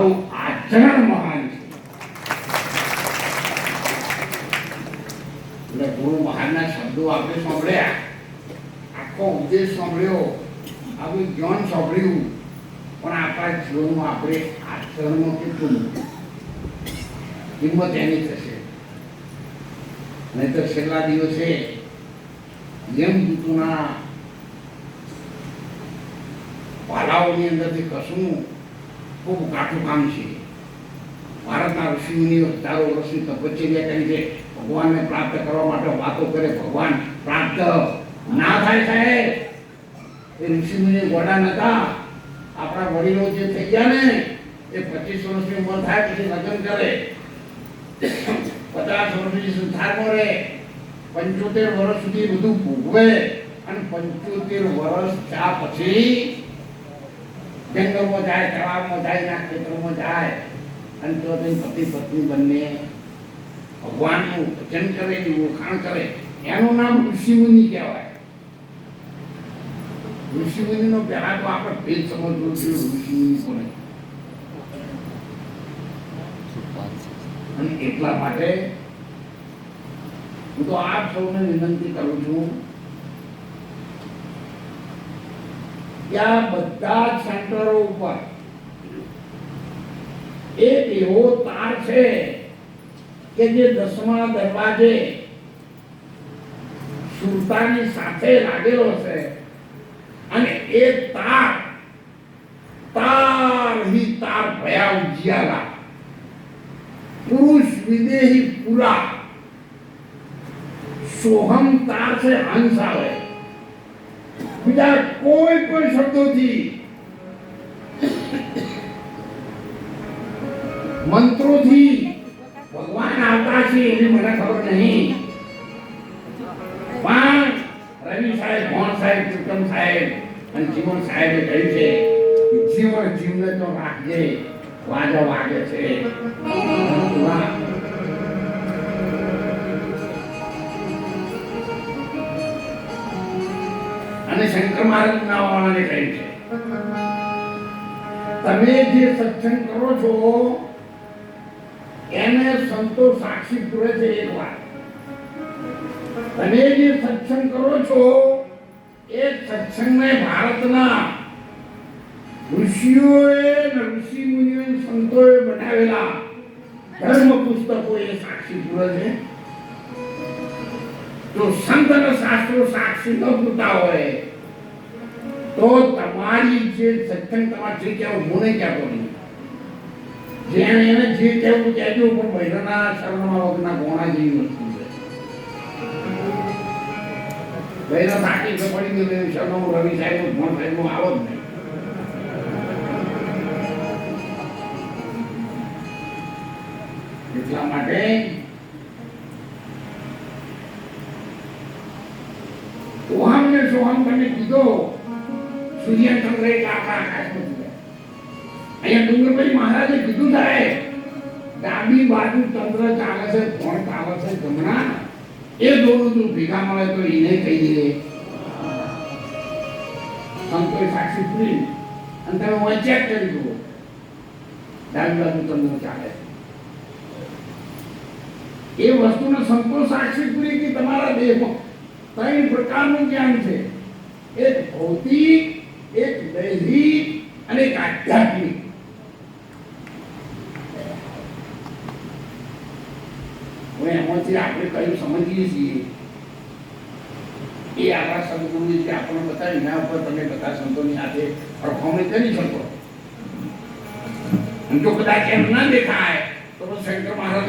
તમારું આચરણ મહાન છે. એટલે ગુરુ મહાનના શબ્દો આપણે સાંભળ્યા. આખો ઉપદેશ સાંભળ્યો. આવું જ્ઞાન સાંભળ્યું. પણ આપણા જીવનમાં આપણે આચરણમાં કેટલું કિંમત એની થશે. નહીં તો છેલ્લા દિવસે જેમ ઋતુના પાલાઓની અંદરથી કશું ખૂબ કાઠું કામ છે. ભારતના ઋષિમુનિઓ હજારો વર્ષની તપશ્ચર્યા કરી છે. ભગવાનને પ્રાપ્ત કરવા માટે વાતો કરે, ભગવાન પ્રાપ્ત. ના થાય સાહેબ. એ ઋષિમુનિ ગોડા નતા. આપણા વડીલો જે થઈ ગયા ને, એ પચીસ વર્ષની ઉંમર થાય પછી લગ્ન કરે. પચાસ વર્ષની સંસારમાં રહે પંચોતેર વર્ષ સુધી બધું ભોગવે અને પંચોતેર વર્ષ થયા પછી જંગલમાં જાય, તળાવમાં જાય, ના ખેતરોમાં જાય, અને તો પતિ પત્ની બંને ભગવાનનું ભજન કરે ઓળખાણ કરે. એનું નામ ઋષિમુનિ કહેવાય. ઋષિમુનિનો પહેલા તો આપણે ભેદ સમજવો જોઈએ, ઋષિમુનિ કોને? અને એટલા માટે હું તો આપ સૌને વિનંતી કરું છું ત્યાં બધા જ સેન્ટરો ઉપર. એક એવો તાર છે કે જે દસમા દરવાજે સુરતાની સાથે લાગેલો છે. અને એ તાર તાર હિ તાર ભયા ઉજ્યાલા. પુરુષ વિદેહી પુરા. સોહમ તાર છે હંસ આવે બીજા કોઈ પણ શબ્દોથી મંત્રોથી ભગવાન આવતા છે એની મને ખબર નહીં. પણ રવિ સાહેબ ભોણ સાહેબ ચિત્તમ સાહેબ અને જીવન સાહેબે કહ્યું છે જીવન જીવને તો રાખજે વાજા વાગે છે. શંકર મહારાજ નાવાળાને કહે છે. તમે જે સત્સંગ કરો છો, એને સંતો સાક્ષી પૂરે છે એક વાર તમે જે સત્સંગ કરો છો, એ સત્સંગને ભારતના ઋષિઓએ ઋષિ મુનિઓ સંતોએ બનાવેલા ધર્મ પુસ્તકો એ સાક્ષી પૂરે છે. જો સંત અને શાસ્ત્રો સાક્ષી ન પૂરતા હોય તો તમારી જે સત્સંગ, તમારે જે કહેવું હું નહીં કહેતો નહીં. જેને એને જે કહેવું કહેજો પણ બહેરાના શરણમાં વગરના ગોણા જેવી વસ્તુ છે. બહેરા થાકી તો પડી ગયું શરણો રવિ સાહેબ ભણ સાહેબ આવો જ નહીં. એટલા માટે ઓહમ ને સોહમ તમે કીધો સૂર્યચંદ્ર એક આખા આકાશમાં જોયા અહીંયા ડુંગરભાઈ મહારાજે કીધું થાય, ડાબી બાજુ ચંદ્ર ચાલે છે, કોણ ચાલે છે જમણા? એ દોરું તું ભેગા મળે તો એને કહી દે. સંતોષ સાક્ષી પૂરી. અને તમે વચ્ચેક કરી દો ડાબી બાજુ ચંદ્ર ચાલે એ વસ્તુને સંતોષ સાક્ષી પૂરી કે તમારા દેહમાં ત્રણ પ્રકારનું જ્ઞાન છે. એક ભૌતિક દૈહિક અને એક આધ્યાત્મિક. હવે એમાંથી આપણે કયું સમજીએ છીએ? એ આપણા સંતોની જે આપણને બતાવી, એના ઉપર તમે બધા સંતોની સાથે પરફોર્મન્સ કરી શકો. જો કદાચ એમ ના દેખાય, તો શંકર મહારાજ